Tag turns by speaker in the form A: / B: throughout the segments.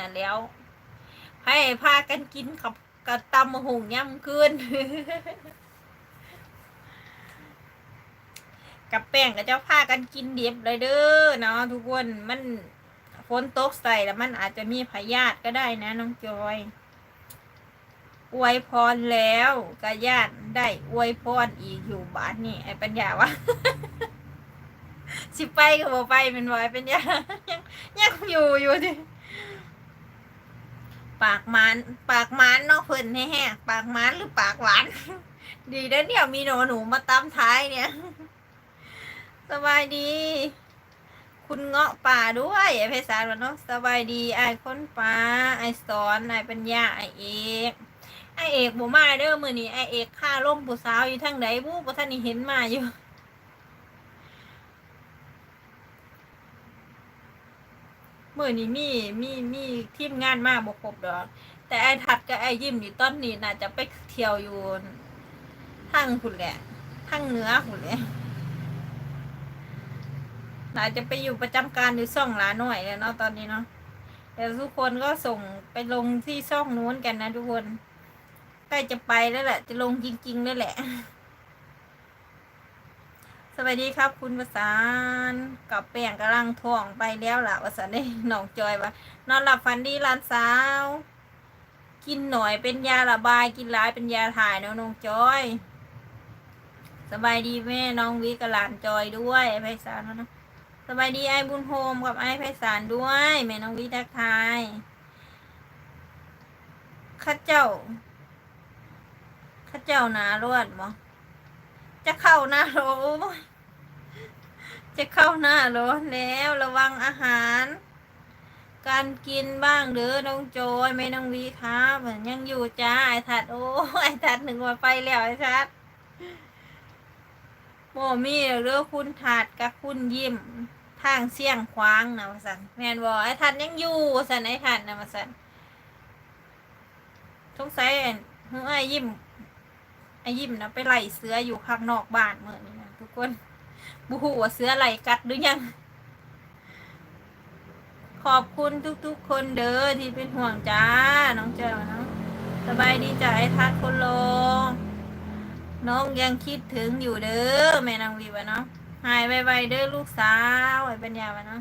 A: น่ะแล้วให้พากันกินกับกับตำหุงย่ำคืนกับแป้งก็จะพากันกินเดียบเลยเด้อเนาะทุกคนมันฝนตกใส่แล้วมันอาจจะมีพยาธิก็ได้นะน้องจอย อวยพรแล้วก็ญาติได้อวยพรอีกอยู่บ้านนี่ไอ้ปัญญาวะสิไปก็บ่ไปเป็นวายเป็นญายังยังอยู่อยู่ดิ ปากหมันปากหมันเนาะเพิ่นแห้ๆปากหมันหรือปากหวาน ดีนะเนี่ยมีหนูหนูมาตามท้ายเนี่ย สบายดี คุณเงาะป่าด้วยไอ้เพชรสารวะเนาะสบายดี ไอ้คนป่าไอ้สอนไอ้ปัญญาไอ้เอกไอ้เอกบ่มาเด้อมือนี้ไอ้เอกฆ่าล่มผู้สาวอยู่ทางใดบู้บ่ทันได้เห็นมาอยู่ มื้อนี้มีมีมีทีมงานมาบ่ครบดอก แต่ไอ้ทัดกับไอ้ยิ้มนี่ตอนนี้น่าจะไปเที่ยวอยู่ทางพุ่นแหละทางเหนือพุ่นแหละอาจจะไปอยู่ประจำการอยู่ช่องหลาหน่อยแล้วเนาะตอนนี้เนาะแต่ทุกคนก็ส่งไปลงที่ช่องนู้นกันนะทุกคนใกล้จะไปแล้วแหละ จะลงจริงๆแล้วแหละ สวัสดีครับ คุณประสานกับแป้งกำลังท่องไปแล้วล่ะประสานได้หนองจอยวะนอนหลับฝันดีหลานสาว กินหน่อยเป็นยาระบายกินร้ายเป็นยาถ่ายเนาะน้องจอย สบายดีแม่น้องวิกับหลานจอยด้วยไพศาลนะสบายดีไอ้บุญโฮมกับไอ้ไพศาลด้วยแม่น้องวิทักทายข้าเจ้าข้าเจ้านารวดมอ จะเข้าหน้าร้อนจะเข้าหน้าร้อนแล้วระวังอาหาร การกินบ้างเด้อน้องโจยแม่น้องวีครับยังอยู่จ้าไอ้ทัดโอ้ไอ้ทัดหนึ่งวันไปแล้วไอ้ทัดโมมีเรือคุณถาดกับคุณยิ้มทางเสี่ยงคว้างนะมาสันแมนบอไอ้ทัดยังอยู่สันไอ้ทัดนะมาสันทุกไซเฮ้ยไอ้ยิ้ม ไอ้ยิ้มนะไปไล่เสืออยู่ข้างนอกบ้านเหมือนี้นะทุกคนบูหูว่าเสือไล่กัดหรือยัง ขอบคุณทุกๆ คนเด้อที่เป็นห่วงจ้า น้องเจ้าเนาะสบายดีจ้ะไอทัดคนโลน้องยังคิดถึงอยู่เด้อแม่นางวีวะเนาะหายไวๆเด้อลูกสาวไอ้ปัญญาวะเนาะ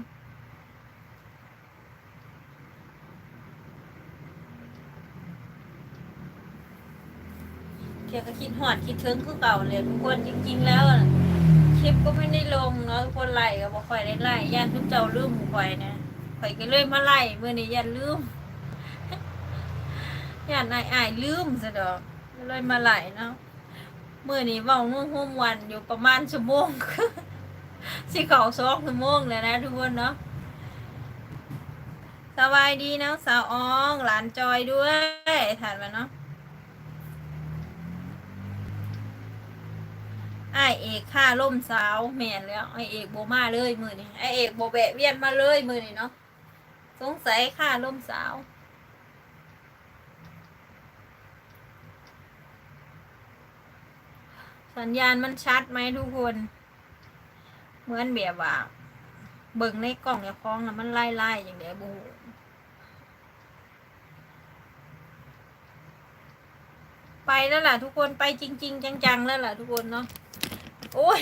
A: เกี่ยวกับคิดหอดคิดถึงคือเก่าเลยทุกคนจริง ๆ แล้วคลิปก็ไม่ได้ลงเนาะทุกคนไล่ก็บอกข่อยได้ไล่ย่านทุกเจ้าลืมข่อยนะข่อยก็เลยมาไล่เมื่อนี้ย่านลืมย่านอายอายลืมซะดอกเลยมาไล่เนาะเมื่อนี้ว่าง่วงห่มวันอยู่ประมาณชั่วโมงสิเขาสองชั่วโมงเลยนะทุกคนเนาะสบายดีนะสาวอองหลานจอยด้วยถานมาเนาะ ไอเอกค่าล่มสาวแม่นแล้วไอเอกโบมาเลยมือนี้ไอเอกโบแบะเวียนมาเลยมือนี้เนาะสงสัยค่าล่มสาวสัญญาณมันชัดไหมทุกคน เหมือนแบบว่า เบิ่งในกล่องอย่าคล้องนะมันไล่ไล่อย่างเดียวบู ไปแล้วล่ะ ทุกคนไปจริง ๆ จังๆแล้วล่ะ ทุกคนเนาะโอ้ย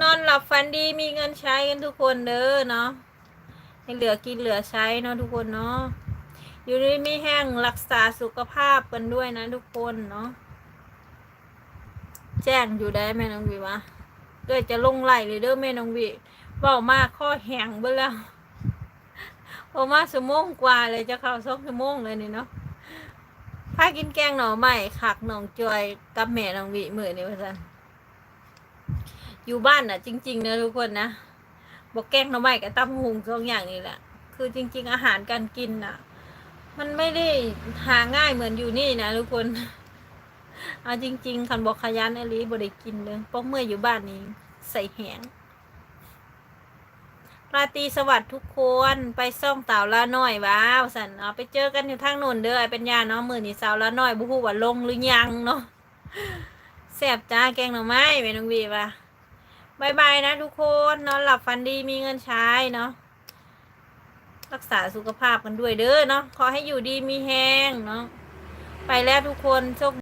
A: นอนหลับฝันดีมีเงินใช้กันทุกคนเด้อเนาะให้เหลือกินเหลือใช้เนาะทุกคนเนาะอยู่ในมีแห้งรักษาสุขภาพกันด้วยนะทุกคนเนาะแจ้งอยู่ได้แม่น้องวีวะเกิดจะลงไหลเลยเด้อแม่น้องวีเบามากข้อแห้งเบิ่แล้วพอมาชั่วโมงกว่าเลยจะเข้าสองชั่วโมงเลยนี่เนาะ พากินแกงหน่อไม้ขักหนองจอยกับแม่น้องวีมือนี่ว่าซั่นอยู่บ้านน่ะ จริงๆนะทุกคนนะบอกแกงหน่อไม้กับตำหุงสองอย่างนี่แหละ คือจริง ๆ อาหารการกินน่ะ มันไม่ได้หาง่ายเหมือนอยู่นี่นะทุกคนเอาจริง ๆคันบอกขยันอลีบ่ได้กินเลยเพราะเมื่ออยู่บ้านนี้ใส่แหง ราตรีสวัสดิ์ทุกคนไปซ่องเต่าละน้อยว้าวสันเอาไปเจอกันอยู่ทางโน่นเด้อไอเป็นยาเนาะมือนี่สาวละน้อยบุหูว่าลงหรือยังเนาะแซ่บจ้าแกงหน่อไม้แม่น้องวีว่ะบายบายนะทุกคนนอนหลับฝันดีมีเงินใช้เนาะรักษาสุขภาพกันด้วยเด้อเนาะขอให้อยู่ดีมีแฮงเนาะไปแล้วทุกคนโชค